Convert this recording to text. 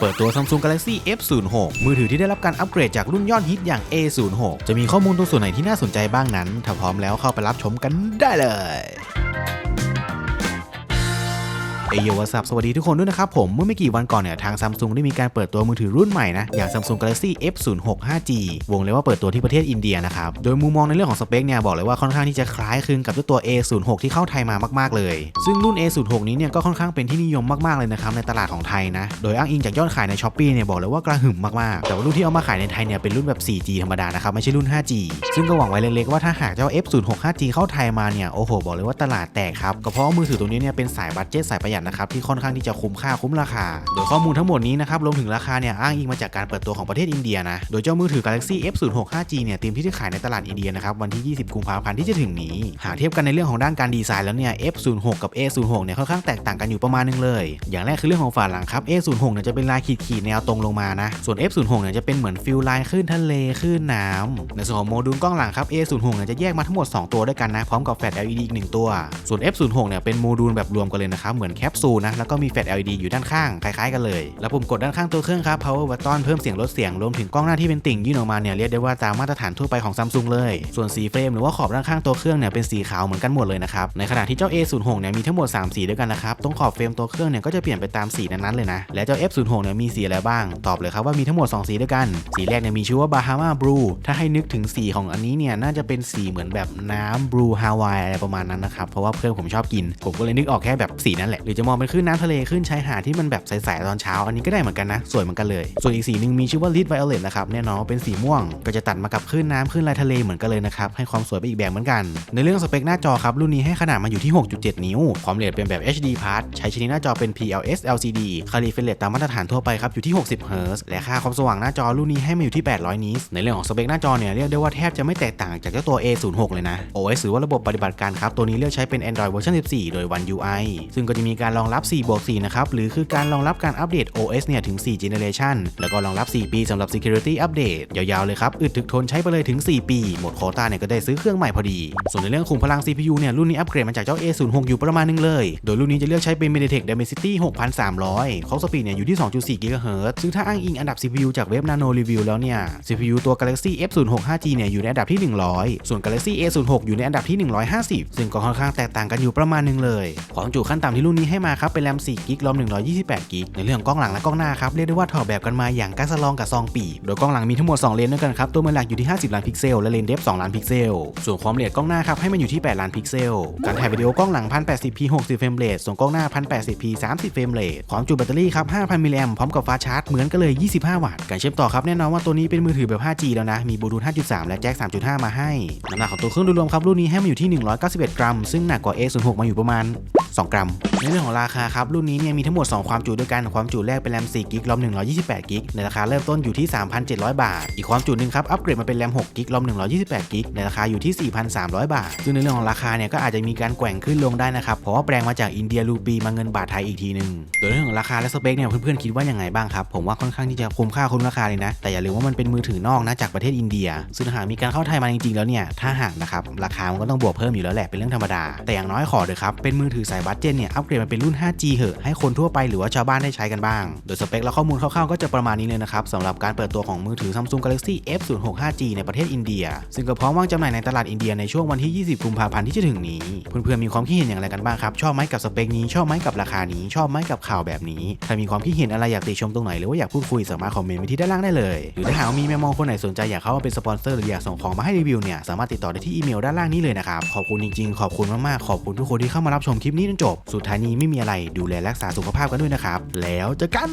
เปิดตัว Samsung Galaxy F06 มือถือที่ได้รับการอัปเกรดจากรุ่นยอดฮิตอย่าง A06 จะมีข้อมูลตรงส่วนไหนที่น่าสนใจบ้างนั้น ถ้าพร้อมแล้วเข้าไปรับชมกันได้เลย เอโยวัสับสวัสดีทุกคนด้วยนะครับผม เมื่อไม่กี่วันก่อนเนี่ยทางซัมซุงได้มีการเปิดตัวมือถือรุ่นใหม่นะ อย่าง Samsung Galaxy F06 5G วงเลยว่าเปิดตัวที่ประเทศอินเดียนะครับ โดยมุมมองในเรื่องของสเปคเนี่ยบอกเลยว่าค่อนข้างที่จะคล้ายคลึงกับตัว A06 ที่เข้าไทยมามาก ๆ เลย ซึ่งรุ่น A06 นี้เนี่ยก็ค่อนข้างเป็นที่นิยมมากๆเลยนะครับในตลาดของไทยนะ โดยอ้างอิงจากยอดขายใน s h อ p e e เนี่ยบอกเลยว่ากระหึ่มมากๆ แต่ว่ารุ่นที่เอามาขายในไทยเนี่ยเป็นรุ่นแบบ 4G ธรรมดานะครับไม่ใช่รุ่น 5G ซึ่งก็หวังไว้เล็กๆว่าถ้าหากเจ้า F06 5G เข้าไทยมาเนี่ยโอ้โหบอกเลยว่าตลาดแตกครับก็เพราะมือถือตัวนี้เนี่ยเป็นสายบัตเจ็ตสายประหยัดนะครับที่ค่อนข้างที่จะคุ้มค่าคุ้มราคา โดยข้อมูลทั้งหมดนี้นะครับรวมถึงราคาเนี่ยอ้างอิงมาจากการเปิดตัวของประเทศอินเดียนะโดยเจ้ามือถือ Galaxy F06 5G เนี่ยเตรียมที่จะขายในตลาดอินเดียนะครับวันที่ 20 กุมภาพันธ์ที่จะถึงนี้ หากเทียบกันในเรื่องของด้านการดีไซน์แล้วเนี่ย F06 กับ A06 เนี่ยค่อนข้างแตกต่างกันอยู่ประมาณนึงเลย อย่างแรกคือเรื่องของฝาหลังครับ A06 เนี่ยจะเป็นลายขีดๆแนวตรงลงมานะส่วน F06 เนี่ยจะเป็นเหมือนฟิลลายคลื่นทะเลคลื่นน้ำในส่วนของโมดูลกล้องหลังครับ A06 เนี่ยจะแยกมาทั้งหมด 2 ตัวด้วยกันนะพร้อมกับแฟลช LED อีกหนึ่งตัว ส่วน F06 เนี่ยเป็นโมดูลแบบรวมกันเลยนะครับเหมือนแคปซูลนะแล้วก็มีแฟลช LED อยู่ด้านข้างคล้ายๆกันเลย แล้วปุ่มกดด้านข้างตัวเครื่องครับ power button เพิ่มเสียงลดเสียงรวมถึงกล้องหน้าที่เป็นติ่งยื่นออกมาเนี่ยเรียกได้ว่าตามมาตรฐานทั่วไปของ Samsung เลยส่วนสีเฟรมหรือว่าขอบด้านข้างตัวเครื่องเนี่ยเป็นสีขาวเหมือนกันหมดเลยนะครับในขณะที่เจ้า A06 เนี่ยมีทั้งหมด3สีด้วยกันนะครับตรงขอบเฟรมตัวเครื่องเนี่ยก็จะเปลี่ยนไปตามสีนั้นๆเลยนะและเจ้า F06 เนี่ยมีสีอะไรบ้าง ตอบเลยครับว่ามีทั้งหมด 2 สีด้วยกัน สีแรกเนี่ยมีชื่อว่า Bahama Blue ถ้าให้นึกถึงสีของอันนี้เนี่ยน่าจะเป็นสีเหมือนแบบน้ำ Blue Hawaii อะไรประมาณนั้นนะครับเพราะว่าเพื่อนผมชอบกิน ผมก็เลยนึกออกแค่แบบสีนั่นแหละหรือจะมองเป็นคลื่นน้ำทะเลคลื่นชายหาดที่มันแบบใสๆตอนเช้า อันนี้ก็ได้เหมือนกันนะ สวยเหมือนกันเลย ส่วนอีกสีหนึ่งมีชื่อว่า Lit Violet นะครับแน่นอนเป็นสีม่วง ก็จะตัดมากับคลื่นน้ำคลื่นลายทะเลเหมือนกันเลยนะครับให้ความสวยไปอีกแบบเหมือนกัน ในเรื่องสเปคหน้าจอครับรุ่นนี้ให้ขนาดมาอยู่ที่ 6.7 นิ้ว ความละเอียดเป็นแบบ HD Plus ใช้ชนิดหน้าจอเป็น PLS LCD คาลิเฟรตตามมาตรฐานทั่วไปครับอยู่ที่ 60 Hz และค่าความสว่างหน้าจอรุ่นนี้ให้มาอยู่ที่ 800 นิตในเรื่องของสเปคหน้าจอเนี่ยเรียกได้ว่าแทบจะไม่แตกต่างจากเจ้าตัว A06 เลยนะ OS หรือว่าระบบปฏิบัติการครับตัวนี้เลือกใช้เป็น Android เวอร์ชัน14 โดย One UI ซึ่งก็จะมีการการรองรับ 4 บวก 4 นะครับ หรือคือการรองรับการอัปเดต OS เนี่ยถึง 4 Generation แล้วก็รองรับ 4 ปีสำหรับ Security Update ยาวๆ เลยครับ อึดถึกทนใช้ไปเลยถึง 4 ปี หมดโคต้าเนี่ยก็ได้ซื้อเครื่องใหม่พอดี ส่วนในเรื่องขุมพลัง CPU เนี่ยรุ่นนี้อัปเกรดมาจากเจ้า A06 อยู่ประมาณนึงเลย โดยรุ่นนี้จะเลือกใช้เป็น MediaTek Dimensity 6300เขาสปีดเนี่ยอยู่ที่ 2.4 GHz ซึ่งถ้าอ้างอิงอันดับ CPU จากเว็บ Nano Review แล้วเนี่ย CPU ตัว Galaxy F06 5G เนี่ยอยู่ในอันดับที่ 100 ส่วน Galaxy A06 อยู่ในอันดับที่ 150 ซึ่งก็ค่อนข้างแตกต่างกันอยู่ประมาณนึงเลย ความจุขั้นต่ำที่รุ่นนี้ใให้มาครับเป็นแรม4 g b รอม128 g b ในเรื่องกล้องหลังและกล้องหน้าครับเรียกได้ว่าถอดแบบกันมาอย่างกัสลองกับซองปีโดยกล้องหลังมีทั้งหมด 2 เลนด้วยกันครับตัวมือหลักอยู่ที่ 50 ล้านพิกเซลและเลนเดฟ2ล้านพิกเซล ส่วนความละเอียดกล้องหน้าครับให้มันอยู่ที่ 8 ล้านพิกเซล การถ่ายวิดีโอกล้องหลัง 1080p 60 เฟรมเรทส่วนกล้องหน้า 1080p 30 เฟรมเรทความจุแบตเตอรี่ครับ 5,000 มิลลิแอมพร้อมกับฟ้าชาร์จเหมือนกันเลย 25 วัตต์การเชื่อมต่อครับแน่นอนว่าตัวนี้เป็นมือถือแบบ 5G แล้วนะมีบลูทูธ5.3 และแจ็ค3.5 มาให้น้ำหนักของตัวเครื่องโดยรวมครับรุ่นนี้ให้มาอยู่ที่ 191 กรัม ซึ่งหนักกว่า A06 มาอยู่ประมาณ 2 กรัม ในเรื่องของราคาครับ รุ่นนี้เนี่ยมีทั้งหมด 2 ความจุด้วยกัน ความจุแรกเป็นแรม4กิกรอม128กิกในราคาเริ่มต้นอยู่ที่ 3,700 บาท อีกความจุหนึ่งครับ อัปเกรดมาเป็นแรม6กิกรอม128กิกในราคาอยู่ที่ 4,300 บาท ซึ่งในเรื่องของราคาเนี่ยก็อาจจะมีการแกว่งขึ้นลงได้นะครับเพราะว่าแปลงมาจากอินเดียรูปีมาเงินบาทไทยอีกทีหนึ่งโดยเรื่องของราคาและสเปคเนี่ยเพื่อนๆคิดว่ายังไงบ้างครับผมว่าค่อนข้างที่จะคุ้มค่าคุ้มราคาเลยนะ แต่อย่าลืมว่ามันเป็นมือถือนอกนะจากประเทศอินเดีย ซึ่งหากมีการเข้าไทยมาจริงๆแล้วเนี่ยถ้าหากนะครับราคามันก็ต้องบวกเพิ่มอยู่แล้วแหละเป็นเรื่องธรรมดาแต่อย่างน้อยขอเลยครับเป็นมือถือสายบัตเจ็ตเนี่ยอัปเกรดมาเป็นรุ่น 5G เหอะให้คนทั่วไปหรือว่าชาวบ้านได้ใช้กันบ้าง โดยสเปคและข้อมูลคร่าวๆก็จะประมาณนี้เลยนะครับสำหรับการเปิดตัวของมือถือ Samsung Galaxy F06 5G ในประเทศอินเดีย ซึ่งก็พร้อมวางจำหน่ายในตลาดอินเดียในช่วงวันที่ 20 กุมภาพันธ์ที่จะถึงนี้ เพื่อนๆมีความคิดเห็นอย่างไรกันบ้างครับ ชอบไหมกับสเปคนี้ ชอบไหมกับราคานี้ ชอบไหมกับข่าวแบบนี้ ถ้ามีความคิดเห็นอะไรอยากติชมตรงไหนหรือว่าอยากพูดคุยสามารถคอมเมนต์ไว้ที่ด้านล่างได้เลย หรือถ้าหากมีแม่มองคนไหนสนใจอยากเข้ามาเป็นสปอนเซอร์หรืออยากส่งของมาให้รีวิวเนี่ยสามารถติดต่อได้ที่อีเมลด้านล่างนี้เลยนะครับ ขอบคุณจริงๆ ขอบคุณมากๆ ขอบคุณทุกคนที่เข้ามารับชมคลิปนี้จนจบ สุดท้ายนี้ไม่มีอะไรดูแลรักษาสุขภาพกันด้วยนะครับ แล้วเจอกัน